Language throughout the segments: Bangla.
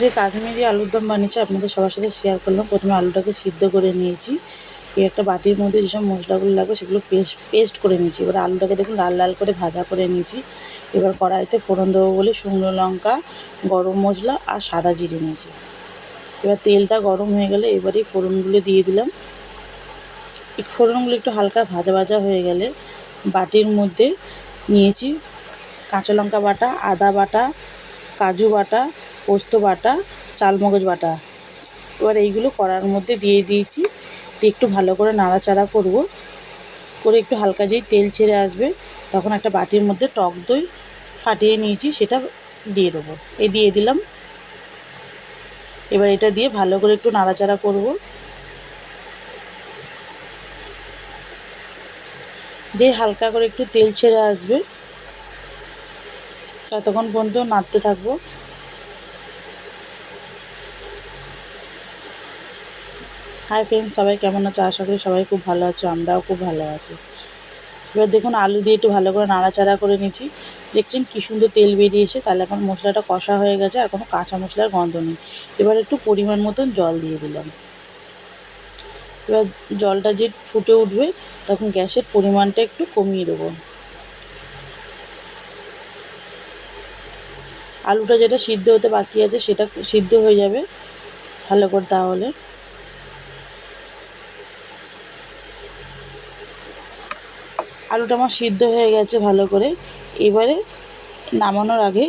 যে কাশ্মীরি আলুর দম বানিয়েছি, আপনাদের সবার সাথে শেয়ার করলাম। প্রথমে আলুটাকে সিদ্ধ করে নিয়েছি। এই একটা বাটির মধ্যে যেসব মশলাগুলো লাগবে, সেগুলো পেস্ট পেস্ট করে নিয়েছি। এবার আলুটাকে দেখুন, লাল লাল করে ভাজা করে নিয়েছি। এবার কড়াইতে ফোড়ন দেবো বলে শুকনো লঙ্কা, গরম মশলা আর সাদা জিরে নিয়েছি। এবার তেলটা গরম হয়ে গেলে এবারে ফোড়নগুলো দিয়ে দিলাম। এই ফোড়নগুলো একটু হালকা ভাজা ভাজা হয়ে গেলে বাটির মধ্যে নিয়েছি কাঁচা লঙ্কা বাটা, আদা বাটা, কাজু বাটা পোস্ত বাটা, চালমগজ বাটা। এবার এইগুলো কড়ার মধ্যে দিয়ে দিয়েছি। দিয়ে একটু ভালো করে নাড়াচাড়া করব। করে একটু হালকা যেই তেল ছেড়ে আসবে, তখন একটা বাটির মধ্যে টক দই ফাটিয়ে নিয়েছি, সেটা দিয়ে দেবো। এই দিয়ে দিলাম। এবার এটা দিয়ে ভালো করে একটু নাড়াচাড়া করব। দিয়ে হালকা করে একটু তেল ছেড়ে আসবে। ততক্ষণ পর্যন্ত নাড়তে থাকব। হাই ফ্রেন্ড সবাই কেমন আছো? আশা করি সবাই খুব ভালো আছো, আমরাও খুব ভালো আছি। এবার দেখুন, আলু দিয়ে একটু ভালো করে নাড়াচাড়া করে নিচ্ছি। দেখছেন কী সুন্দর তেল বেরিয়েছে তাহলে এখন মশলাটা কষা হয়ে গেছে, আর কোনো কাঁচা মশলার গন্ধ নেই। এবার একটু পরিমাণ মতন জল দিয়ে দিলাম। এবার জলটা যে ফুটে উঠবে, তখন গ্যাসের পরিমাণটা একটু কমিয়ে দেবো। আলুটা যেটা সিদ্ধ হতে বাকি আছে, সেটা সিদ্ধ হয়ে যাবে। ভালো করে তাহলে। আলুটা আমার সিদ্ধ হয়ে গেছে ভালো করে। এবারে নামানোর আগে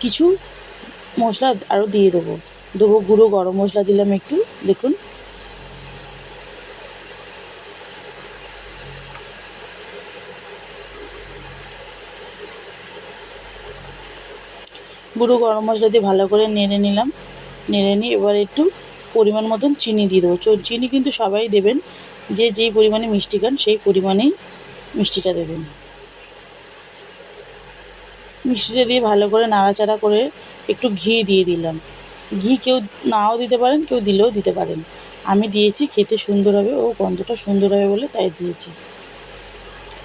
কিছু মশলা আরও দিয়ে দেবো। দেবো গুঁড়ো, গরম মশলা দিলাম একটু, দেখুন। গুঁড়ো, গরম মশলা দিয়ে ভালো করে নেড়ে নিলাম। নেড়ে নিয়ে এবার একটু পরিমাণ মতন চিনি দিয়ে দেবো। চিনি কিন্তু সবাই দেবেন। যে যেই পরিমাণে মিষ্টি খান, সেই পরিমাণেই মিষ্টিটা দেবেন মিষ্টিটা দিয়ে ভালো করে নাড়াচাড়া করে একটু ঘি দিয়ে দিলাম। ঘি কেউ নাও দিতে পারেন, কেউ দিলেও দিতে পারেন। আমি দিয়েছি, খেতে সুন্দর হবে, ও গন্ধটা সুন্দর হবে বলে তাই দিয়েছি।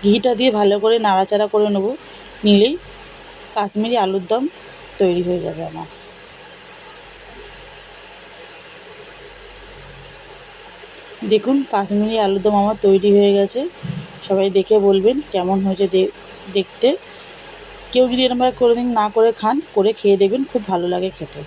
ঘিটা দিয়ে ভালো করে নাড়াচাড়া করে নেব, নিলেই কাশ্মীরি আলুর দম তৈরি হয়ে যাবে আমার। দেখুন, কাশ্মীরি আলুরদম আমার তৈরি হয়ে গেছে। সবাই দেখে বলবেন কেমন হয়েছে দেখতে। কেউ যদি এরমভাবে করে দিন না করে খান, করে খেয়ে দেখবেন খুব ভালো লাগে খেতে।